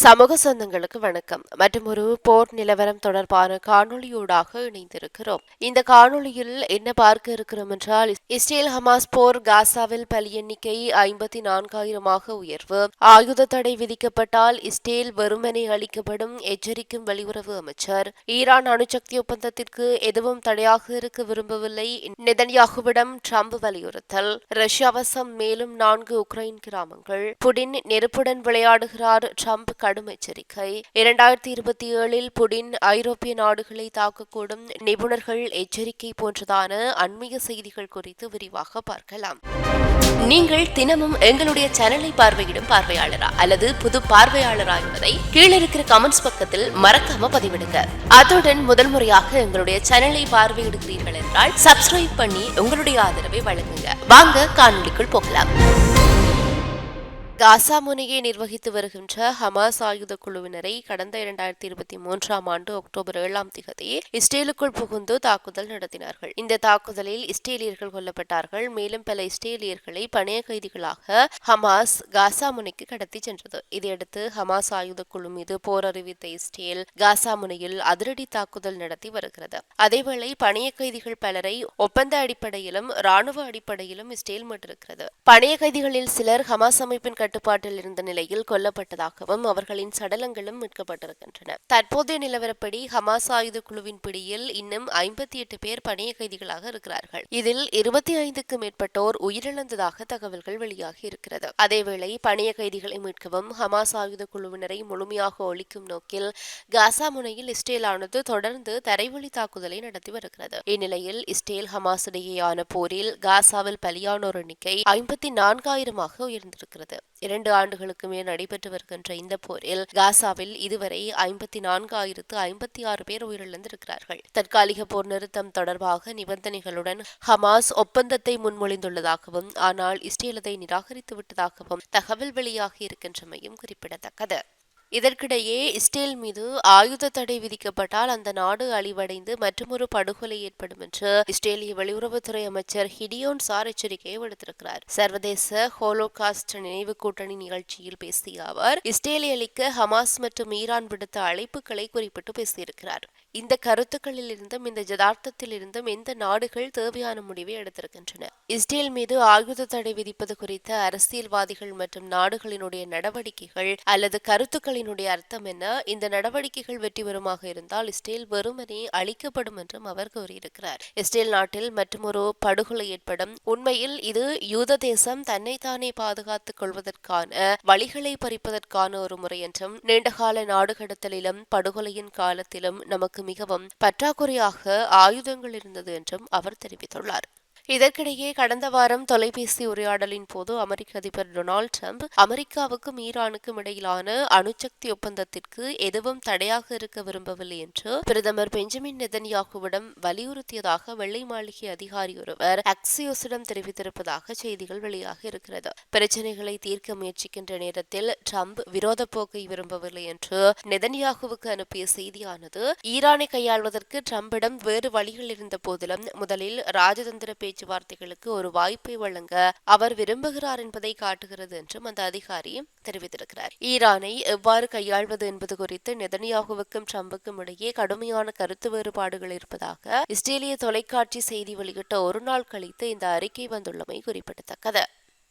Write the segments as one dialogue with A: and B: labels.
A: சமூக சொந்தங்களுக்கு வணக்கம். மற்றும் ஒரு போர் நிலவரம் தொடர்பான காணொளியூடாக இணைந்திருக்கிறோம். இந்த காணொளியில் என்ன பார்க்க இருக்கிறோம் என்றால் இஸ்ரேல் ஹமாஸ் போர் காசாவில் பலி எண்ணிக்கை ஐம்பத்தி நான்காயிரமாக உயர்வு. ஆயுத தடை விதிக்கப்பட்டால் இஸ்ரேல் வெறுமனை அளிக்கப்படும் எச்சரிக்கும் வெளியுறவு அமைச்சர். ஈரான் அணுசக்தி ஒப்பந்தத்திற்கு எதுவும் தடையாக இருக்க விரும்பவில்லை. நெதன்யாகுவிடம் ட்ரம்ப் வலியுறுத்தல். ரஷ்யாவசம் மேலும் நான்கு உக்ரைன் கிராமங்கள். புடின் நெருப்புடன் விளையாடுகிறார் ட்ரம்ப் கடும் எச்சரிக்கை இரண்டாயிரத்தி இருபத்தி ஏழில் புடின் ஐரோப்பிய நாடுகளை தாக்கக்கூடும் நிபுணர்கள் எச்சரிக்கை போன்றதான அண்மைய செய்திகள் குறித்து விரிவாக பார்க்கலாம். நீங்கள் தினமும் எங்களுடைய சேனலை பார்வையிடும் பார்வையாளரா அல்லது புது பார்வையாளரா என்பதை கீழே இருக்கிற கமெண்ட்ஸ் பக்கத்தில் மறக்காம பதிவிடுங்க. அத்துடன் முதல் முறையாக எங்களுடைய சேனலை பார்வையிடுகிறீர்கள் என்றால் சப்ஸ்கிரைப் பண்ணி உங்களுடைய ஆதரவை வழங்குங்க. வாங்க காணொலிக்குள் போகலாம். காசா முனையை நிர்வகித்து வருகின்ற ஹமாஸ் ஆயுத குழுவினரை கடந்த இரண்டாயிரத்தி இருபத்தி மூன்றாம் ஆண்டு அக்டோபர் ஏழாம் திகதி இஸ்ரேலுக்குள் புகுந்து தாக்குதல் நடத்தினார்கள். இந்த தாக்குதலில் இஸ்ரேலியர்கள் கொல்லப்பட்டார்கள். மேலும் பல இஸ்ரேலியர்களை பணைய கைதிகளாக ஹமாஸ் காசா முனைக்கு கடத்தி சென்றது. இதையடுத்து ஹமாஸ் ஆயுத குழு மீது போர் அறிவித்த இஸ்ரேல் காசா முனையில் அதிரடி தாக்குதல் நடத்தி வருகிறது. அதேவேளை பணைய கைதிகள் பலரை ஒப்பந்த அடிப்படையிலும் ராணுவ அடிப்படையிலும் இஸ்ரேல் மீட்டிருக்கிறது. பணைய கைதிகளில் சிலர் ஹமாஸ் அமைப்பின் கட்டுப்பாட்டில் இருந்த நிலையில் கொல்லப்பட்டதாகவும் அவர்களின் சடலங்களும் மீட்கப்பட்டிருக்கின்றன. தற்போதைய நிலவரப்படி ஹமாஸ் ஆயுத குழுவின் பிடியில் இன்னும் ஐம்பத்தி எட்டு பேர் பணிய கைதிகளாக இருக்கிறார்கள். இதில் இருபத்தி ஐந்துக்கும் மேற்பட்டோர் உயிரிழந்ததாக தகவல்கள் வெளியாகி இருக்கிறது. அதேவேளை பணிய கைதிகளை மீட்கவும் ஹமாஸ் ஆயுத குழுவினரை முழுமையாக ஒழிக்கும் நோக்கில் காசா முனையில் இஸ்ரேலானது தொடர்ந்து தரைவழி தாக்குதலை நடத்தி வருகிறது. இந்நிலையில் இஸ்ரேல் ஹமாஸ் இடையேயான போரில் காசாவில் பலியானோர் எண்ணிக்கை ஐம்பத்தி நான்காயிரமாக உயர்ந்திருக்கிறது. இரண்டு ஆண்டுகளுக்கு மேல் நடைபெற்று வருகின்ற இந்த போரில் காசாவில் இதுவரை ஐம்பத்தி நான்கு ஆயிரத்து ஐம்பத்தி ஆறு பேர் உயிரிழந்திருக்கிறார்கள். தற்காலிக போர் நிறுத்தம் தொடர்பாக நிபந்தனைகளுடன் ஹமாஸ் ஒப்பந்தத்தை முன்மொழிந்துள்ளதாகவும் ஆனால் இஸ்ரேல் அதை நிராகரித்து விட்டதாகவும் தகவல் வெளியாகி இருக்கின்றமையும் குறிப்பிடத்தக்கது. இதற்கிடையே இஸ்ரேல் மீது ஆயுத தடை விதிக்கப்பட்டால் அந்த நாடு அழிவடைந்து மற்றொரு படுகொலை ஏற்படும் என்று இஸ்ரேலிய வெளியுறவுத்துறை அமைச்சர் ஹிடியோன் சார் எச்சரிக்கையை விடுத்திருக்கிறார். சர்வதேச ஹோலோகாஸ்ட் நினைவு கூட்டணி நிகழ்ச்சியில் பேசிய அவர் இஸ்ரேலை அளிக்க ஹமாஸ் மற்றும் ஈரான் விடுத்த அழைப்புகளை குறிப்பிட்டு பேசியிருக்கிறார். இந்த கருத்துக்களில் இருந்தும் இந்த ஜதார்த்தத்தில் இருந்தும் எந்த நாடுகள் தேவையான முடிவை எடுத்திருக்கின்றன? இஸ்ரேல் மீது ஆயுத தடை விதிப்பது குறித்த அரசியல்வாதிகள் மற்றும் நாடுகளினுடைய நடவடிக்கைகள் அல்லது கருத்துக்களின் இதனுடைய அர்த்தம் என்ன? இந்த நடவடிக்கைகள் வெற்றி இருந்தால் இஸ்ரேல் வெறுமனே அழிக்கப்படும் என்றும் அவர் கூறியிருக்கிறார். இஸ்ரேல் நாட்டில் மற்றொரு படுகொலை ஏற்படும். உண்மையில் இது யூத தேசம் தன்னைத்தானே பாதுகாத்துக் கொள்வதற்கான வழிகளை பறிப்பதற்கான ஒரு முறை என்றும் நீண்டகால நாடு கடத்தலிலும் படுகொலையின் காலத்திலும் நமக்கு மிகவும் பற்றாக்குறையாக ஆயுதங்கள் இருந்தது என்றும் அவர் தெரிவித்துள்ளார். இதற்கிடையே கடந்த வாரம் தொலைபேசி உரையாடலின் போது அமெரிக்க அதிபர் டொனால்டு டிரம்ப் அமெரிக்காவுக்கும் ஈரானுக்கும் இடையிலான அணுசக்தி ஒப்பந்தத்திற்கு எதுவும் தடையாக இருக்க விரும்பவில்லை என்று பிரதமர் பெஞ்சமின் நெதன்யாகுவிடம் வலியுறுத்தியதாக வெள்ளை மாளிகை அதிகாரி ஒருவர் அக்சியோஸிடம் தெரிவித்திருப்பதாக செய்திகள் வெளியாக இருக்கிறது. பிரச்சனைகளை தீர்க்க முயற்சிக்கின்ற நேரத்தில் டிரம்ப் விரோத போக்கை விரும்பவில்லை என்று நெதன்யாகுவுக்கு அனுப்பிய செய்தியானது ஈரானை கையாள்வதற்கு டிரம்பிடம் வேறு வழிகள் இருந்த போதிலும் முதலில் ராஜதந்திர பேச்சுவார்த்தைகளுக்கு ஒரு வாய்ப்பை வழங்க அவர் விரும்புகிறார் என்பதை காட்டுகிறது என்றும் அந்த அதிகாரி தெரிவித்திருக்கிறார். ஈரானை எவ்வாறு கையாள்வது என்பது குறித்து நெதனியாகுவுக்கும் ட்ரம்புக்கும் இடையே கடுமையான கருத்து வேறுபாடுகள் இருப்பதாக இஸ்ரேலிய தொலைக்காட்சி செய்தி வெளியிட்ட ஒரு நாள் கழித்து இந்த அறிக்கை வந்துள்ளமை குறிப்பிடத்தக்கது.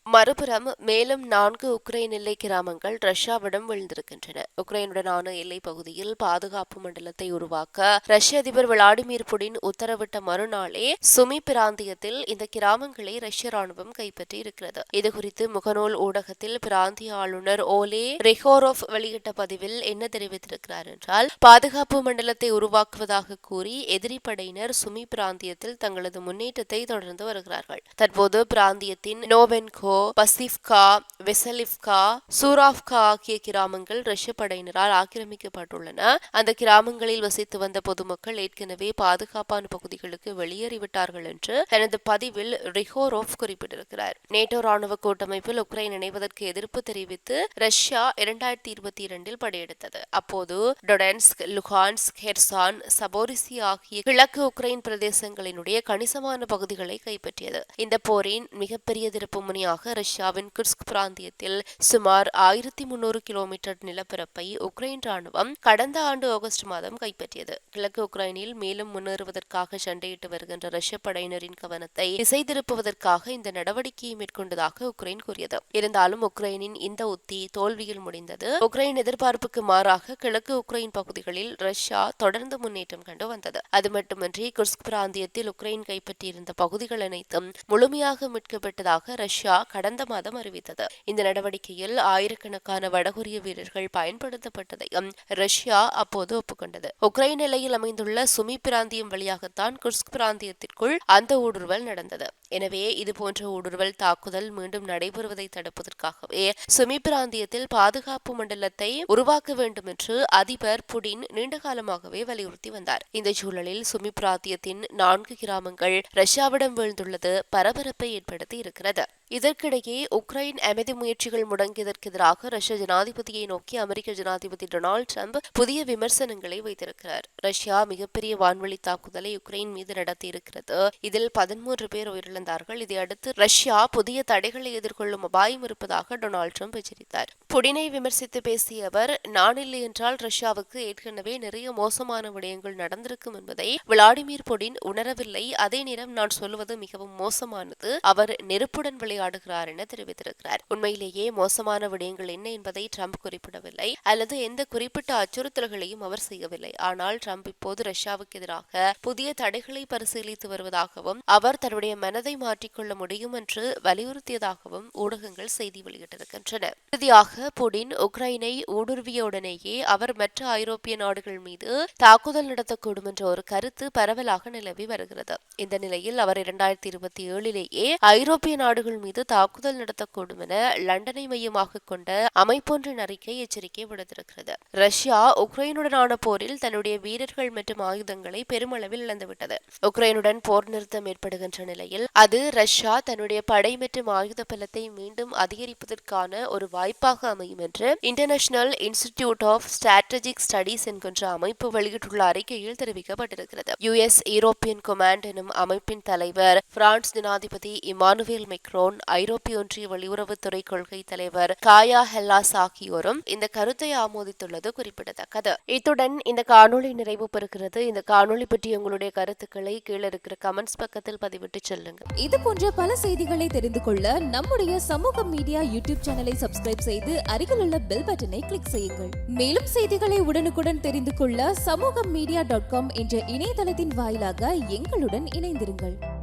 A: மறுபுறம் மேலும் நான்கு உக்ரைன் எல்லை கிராமங்கள் ரஷ்யாவிடம் விழுந்திருக்கின்றன. உக்ரைனுடனான எல்லை பகுதியில் பாதுகாப்பு மண்டலத்தை உருவாக்க ரஷ்ய அதிபர் விளாடிமிர் புடின் உத்தரவிட்ட மறுநாளே சுமி பிராந்தியத்தில் இந்த கிராமங்களை ரஷ்ய ராணுவம் கைப்பற்றி இருக்கிறது இதுகுறித்து முகநூல் ஊடகத்தில் பிராந்திய ஆளுநர் ஓலே ரெஹோரோவ் வெளியிட்ட பதிவில் என்ன தெரிவித்திருக்கிறார் என்றால் பாதுகாப்பு மண்டலத்தை உருவாக்குவதாக கூறி எதிரி படையினர் சுமி பிராந்தியத்தில் தங்களது முன்னேற்றத்தை தொடர்ந்து வருகிறார்கள். தற்போது பிராந்தியத்தின் நோவென்கோ பசிப்கா வெசலிப்கா சூராப்கா ஆகிய கிராமங்கள் ரஷ்ய படையினரால் ஆக்கிரமிக்கப்பட்டுள்ளன. அந்த கிராமங்களில் வசித்து வந்த பொதுமக்கள் ஏற்கனவே பாதுகாப்பான பகுதிகளுக்கு வெளியேறிவிட்டார்கள் என்று தனது பதிவில் ரிஹோரோவ் குறிப்பிட்டிருக்கிறார். நேட்டோ ராணுவ கூட்டமைப்பில் உக்ரைன் இணைவதற்கு எதிர்ப்பு தெரிவித்து ரஷ்யா இரண்டாயிரத்தி இருபத்தி இரண்டில் படையெடுத்தது. அப்போது டொடென்ஸ்க் லுஹான்ஸ்க் ஹெர்சான் சபோரிசி ஆகிய கிழக்கு உக்ரைன் பிரதேசங்களினுடைய கணிசமான பகுதிகளை கைப்பற்றியது. இந்த போரின் மிகப்பெரிய திருப்பு முனையாக காரணமாக ரஷ்யாவின் குர்ஸ்க் பிராந்தியத்தில் சுமார் ஆயிரத்தி முன்னூறு கிலோமீட்டர் நிலப்பரப்பை உக்ரைன் ராணுவம் கடந்த ஆண்டு ஆகஸ்ட் மாதம் கைப்பற்றியது. கிழக்கு உக்ரைனில் மேலும் முன்னேறுவதற்காக சண்டையிட்டு வருகின்ற ரஷ்ய படையினரின் கவனத்தை திசை திருப்புவதற்காக இந்த நடவடிக்கையை மேற்கொண்டதாக உக்ரைன் கூறியது. இருந்தாலும் உக்ரைனின் இந்த உத்தி தோல்வியில் முடிந்தது. உக்ரைன் எதிர்பார்ப்புக்கு மாறாக கிழக்கு உக்ரைன் பகுதிகளில் ரஷ்யா தொடர்ந்து முன்னேற்றம் கண்டு வந்தது. அது மட்டுமின்றி குர்ஸ்க் பிராந்தியத்தில் உக்ரைன் கைப்பற்றியிருந்த பகுதிகள் அனைத்தும் முழுமையாக மீட்கப்பட்டதாக ரஷ்யா கடந்த மாதம் அறிவித்தது. இந்த நடவடிக்கையில் ஆயிரக்கணக்கான வடகொரிய வீரர்கள் பயன்படுத்தப்பட்டதையும் ரஷ்யா அப்போது ஒப்புக்கொண்டது. உக்ரைன் எல்லையில் அமைந்துள்ள சுமி பிராந்தியம் வழியாகத்தான் குர்ஸ்க் பிராந்தியத்திற்குள் அந்த ஊடுருவல் நடந்தது. எனவே இதுபோன்ற ஊடுருவல் தாக்குதல் மீண்டும் நடைபெறுவதை தடுப்பதற்காகவே சுமி பிராந்தியத்தில் பாதுகாப்பு மண்டலத்தை உருவாக்க வேண்டும் என்று அதிபர் புடின் நீண்ட காலமாகவே வலியுறுத்தி வந்தார். இந்த சூழலில் சுமி பிராந்தியத்தின் நான்கு கிராமங்கள் ரஷ்யாவிடம் வீழ்ந்துள்ளது பரபரப்பை ஏற்படுத்தி இருக்கிறது. இதற்கிடையே உக்ரைன் அமைதி முயற்சிகள் முடங்கியதற்கு எதிராக ரஷ்ய ஜனாதிபதியை நோக்கி அமெரிக்க ஜனாதிபதி டொனால்டு ட்ரம்ப் புதிய விமர்சனங்களை வைத்திருக்கிறார். ரஷ்யா மிகப்பெரிய வான்வழி தாக்குதலை உக்ரைன் மீது நடத்தியிருக்கிறது. இதில் பதிமூன்று பேர் உயிரிழந்தார்கள். இதையடுத்து ரஷ்யா புதிய தடைகளை எதிர்கொள்ளும் அபாயம் இருப்பதாக டொனால்டு ட்ரம்ப் எச்சரித்தார். புடினை விமர்சித்து பேசிய அவர் நான் இல்லை என்றால் ரஷ்யாவுக்கு ஏற்கனவே நிறைய மோசமான விடயங்கள் நடந்திருக்கும் என்பதை விளாடிமிர் புடின் உணரவில்லை. அதே நேரம் நான் சொல்வது மிகவும் மோசமானது. அவர் நெருப்புடன் விளையாடுகிறார் என தெரிவித்திருக்கிறார். உண்மையிலேயே மோசமான விடயங்கள் என்ன என்பதை ட்ரம்ப் குறிப்பிடவில்லை. அல்லது எந்த குறிப்பிட்ட அச்சுறுத்தல்களையும் அவர் செய்யவில்லை. ஆனால் ட்ரம்ப் இப்போது ரஷ்யாவுக்கு எதிராக புதிய தடைகளை பரிசீலித்து வருவதாகவும் அவர் தன்னுடைய மனதை மாற்றிக்கொள்ள முடியும் என்று வலியுறுத்தியதாகவும் ஊடகங்கள் செய்தி வெளியிட்டிருக்கின்றன. இறுதியாக புடின் உக்ரைனை ஊடுருவியவுடனேயே அவர் மற்ற ஐரோப்பிய நாடுகள் மீது தாக்குதல் நடத்தக்கூடும் என்ற ஒரு கருத்து பரவலாக நிலவி வருகிறது. இந்த நிலையில் அவர் இரண்டாயிரத்தி இருபத்தி ஏழிலேயே ஐரோப்பிய நாடுகள் மீது தாக்குதல் நடத்தக்கூடும் என லண்டனை மையமாக கொண்ட அமைப்பொன்றின் அறிக்கை எச்சரிக்கை விடுத்திருக்கிறது. ரஷ்யா உக்ரைனுடனான போரில் தன்னுடைய வீரர்கள் மற்றும் ஆயுதங்களை பெருமளவில் இழந்துவிட்டது. உக்ரைனுடன் போர் நிறுத்தம் ஏற்படுகின்ற நிலையில் அது ரஷ்யா தன்னுடைய படை மற்றும் ஆயுத பலத்தை மீண்டும் அதிகரிப்பதற்கான ஒரு வாய்ப்பாக அமையும் என்று International Institute of Strategic Studies என்கின்ற அமைப்பு வெளியிட்டுள்ள அறிக்கையில் தெரிவிக்கப்பட்டிருக்கிறது. யுஎஸ் யூரோப்பியன் கொமாண்ட் எனும் அமைப்பின் தலைவர் பிரான்ஸ் ஜனாதிபதி இமானுவேல் மெக்ரோன் ஐரோப்பிய ஒன்றிய வெளியுறவுத்துறை கொள்கை தலைவர் காயா ஹெல்லாஸ் ஆகியோரும் இந்த கருத்தை ஆமோதித்துள்ளது குறிப்பிடத்தக்கது. இத்துடன் இந்த காணொளி நிறைவு பெறுகிறது. இந்த காணொளி பற்றி உங்களுடைய கருத்துக்களை கீழே இருக்கிற கமெண்ட்ஸ் பக்கத்தில் பதிவிட்டு செல்லுங்க.
B: இது போன்ற பல செய்திகளை தெரிந்து கொள்ள நம்முடைய சமூக மீடியா யூடியூப் சேனலை சப்ஸ்கிரைப் செய்து அருகில் உள்ள பெல் பட்டனை கிளிக் செய்யுங்கள். மேலும் செய்திகளை உடனுக்குடன் தெரிந்து கொள்ள சமூக மீடியா டாட் காம் என்ற இணையதளத்தின் வாயிலாக எங்களுடன் இணைந்திருங்கள்.